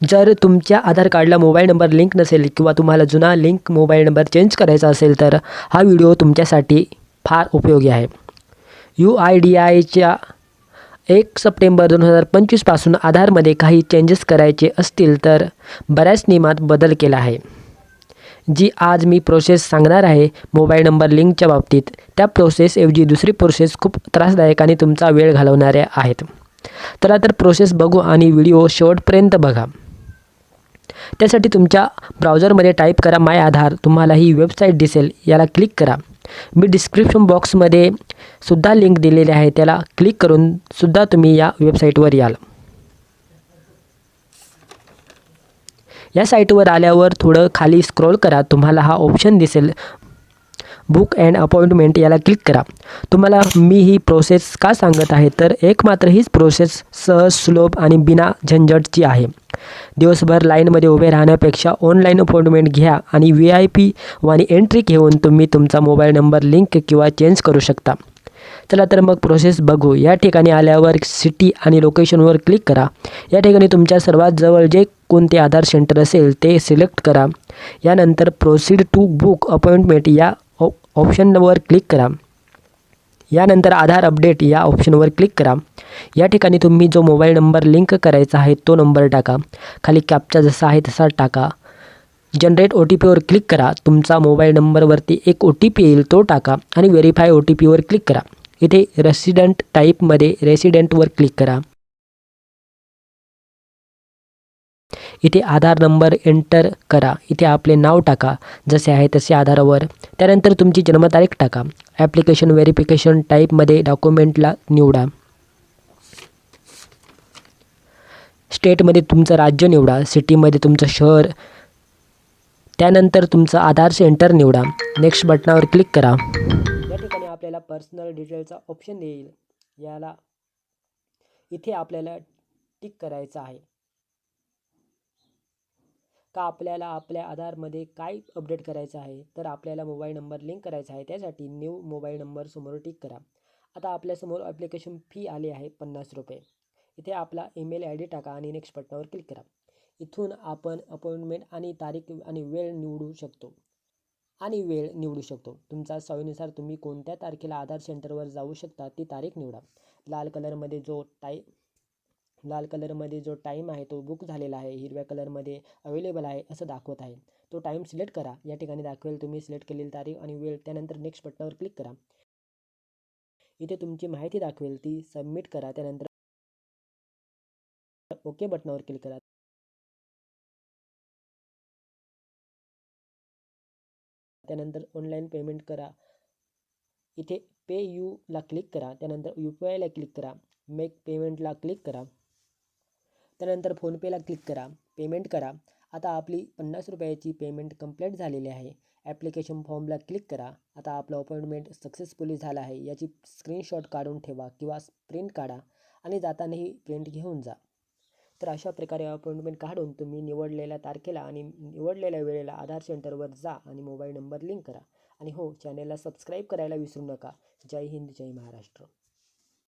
जर तुमच्या आधार कार्डला मोबाईल नंबर लिंक नसेल किंवा तुम्हाला जुना लिंक मोबाईल नंबर चेंज करायचा असेल तर हा व्हिडिओ तुमच्यासाठी फार उपयोगी आहे. यू आय डी आयच्या एक सप्टेंबर दोन हजार पंचवीसपासून आधारमध्ये काही चेंजेस करायचे असतील तर बऱ्याच नियमात बदल केला आहे. जी आज मी प्रोसेस सांगणार आहे मोबाईल नंबर लिंकच्या बाबतीत. त्या प्रोसेसऐवजी दुसरी प्रोसेस खूप त्रासदायक आणि तुमचा वेळ घालवणाऱ्या आहेत. तर प्रोसेस बघू आणि व्हिडिओ शेवटपर्यंत बघा. त्यासाठी तुमच्या ब्राउझरमध्ये टाईप करा माय आधार. तुम्हाला ही वेबसाईट दिसेल. याला क्लिक करा. मी डिस्क्रिप्शन बॉक्समध्ये सुद्धा लिंक दिलेली आहे. त्याला क्लिक करून सुद्धा तुम्ही या वेबसाईटवर याल. या साईटवर आल्यावर थोडं खाली स्क्रोल करा. तुम्हाला हा ऑप्शन दिसेल. बुक अँड अपॉइंटमेंट याला क्लिक करा. तुम्हाला मी ही प्रोसेस का सांगत आहे? तर एक मात्र हीच प्रोसेस सहज सुलभ आणि बिना झंझटची आहे. दिवसभर लाईनमध्ये उभे राहण्यापेक्षा ऑनलाईन अपॉइंटमेंट घ्या आणि व्ही आय पी वाणी एंट्री घेऊन तुम्ही तुमचा मोबाईल नंबर लिंक किंवा चेंज करू शकता. चला तर मग प्रोसेस बघू. या ठिकाणी आल्यावर सिटी आणि लोकेशनवर क्लिक करा. या ठिकाणी तुमच्या सर्वात जवळ जे कोणते आधार सेंटर असेल ते सिलेक्ट करा. यानंतर प्रोसीड टू बुक अपॉइंटमेंट या ऑप्शनवर क्लिक करा. यानंतर आधार अपडेट या ऑप्शनवर क्लिक करा. या ठिकाणी तुम्ही जो मोबाईल नंबर लिंक करायचा आहे तो नंबर टाका. खाली कॅपचा जसा आहे तसा टाका. जनरेट ओ टी पीवर क्लिक करा. तुमचा मोबाईल नंबरवरती एक ओ टी पी येईल तो टाका आणि व्हेरीफाय ओ टी पीवर क्लिक करा. इथे रेसिडेंट टाईपमध्ये रेसिडेंटवर क्लिक करा. इथे आधार नंबर एंटर करा. इथे आपले नाव टाका. जसे आहे तसे आधारावर. त्यानंतर तुमची जन्मतारीख टाका. ॲप्लिकेशन व्हेरिफिकेशन टाईपमध्ये डॉक्युमेंटला निवडा. स्टेटमध्ये तुमचं राज्य निवडा. सिटीमध्ये तुमचं शहर. त्यानंतर तुमचं आधार सेंटर निवडा. नेक्स्ट बटनावर क्लिक करा. या ठिकाणी आपल्याला पर्सनल डिटेलचा ऑप्शन येईल. याला इथे आपल्याला टिक करायचं आहे. का आपल्याला आपल्या आधारमध्ये काय अपडेट करायचं आहे? तर आपल्याला मोबाईल नंबर लिंक करायचा आहे. त्यासाठी न्यू मोबाईल नंबर समोर टिक करा. आता आपल्यासमोर ॲप्लिकेशन फी आली आहे पन्नास रुपये. इथे आपला ईमेल आय डी टाका आणि नेक्स्ट बटनावर क्लिक करा. इथून आपण अपॉइंटमेंट आणि तारीख आणि वेळ निवडू शकतो. आणि वेळ निवडू शकतो. तुमचा सोयीनुसार तुम्ही कोणत्या तारखेला आधार सेंटरवर जाऊ शकता ती तारीख निवडा. लाल कलरमध्ये जो टाई लाल कलरमध्ये जो टाईम आहे तो बुक झालेला आहे हिरव्या कलरमध्ये अवेलेबल आहे असं दाखवत आहे. तो टाईम सिलेक्ट करा. या ठिकाणी दाखवेल तुम्ही सिलेक्ट केलेली तारीख आणि वेळ. त्यानंतर नेक्स्ट बटनावर क्लिक करा. इथे तुमची माहिती दाखवेल. ती सबमिट करा. त्यानंतर ओके बटनावर क्लिक करा. त्यानंतर ऑनलाईन पेमेंट करा. इथे पे यूला क्लिक करा. त्यानंतर यू पी आयला क्लिक करा. मेक पेमेंटला क्लिक करा. त्यानंतर फोनपेला क्लिक करा पेमेंट करा. आता आपली पन्नास रुपयाची पेमेंट कंप्लीट झालेली आहे. ॲप्लिकेशन फॉर्मला क्लिक करा. आता आपलं अपॉइंटमेंट सक्सेसफुली झाला आहे. याची स्क्रीनशॉट काढून ठेवा किंवा प्रिंट काढा आणि जातानाही प्रिंट घेऊन जा. तर अशा प्रकारे अपॉइंटमेंट काढून तुम्ही निवडलेल्या तारखेला आणि निवडलेल्या वेळेला आधार सेंटरवर जा आणि मोबाईल नंबर लिंक करा. आणि हो चॅनेलला सबस्क्राईब करायला विसरू नका. जय हिंद जय महाराष्ट्र.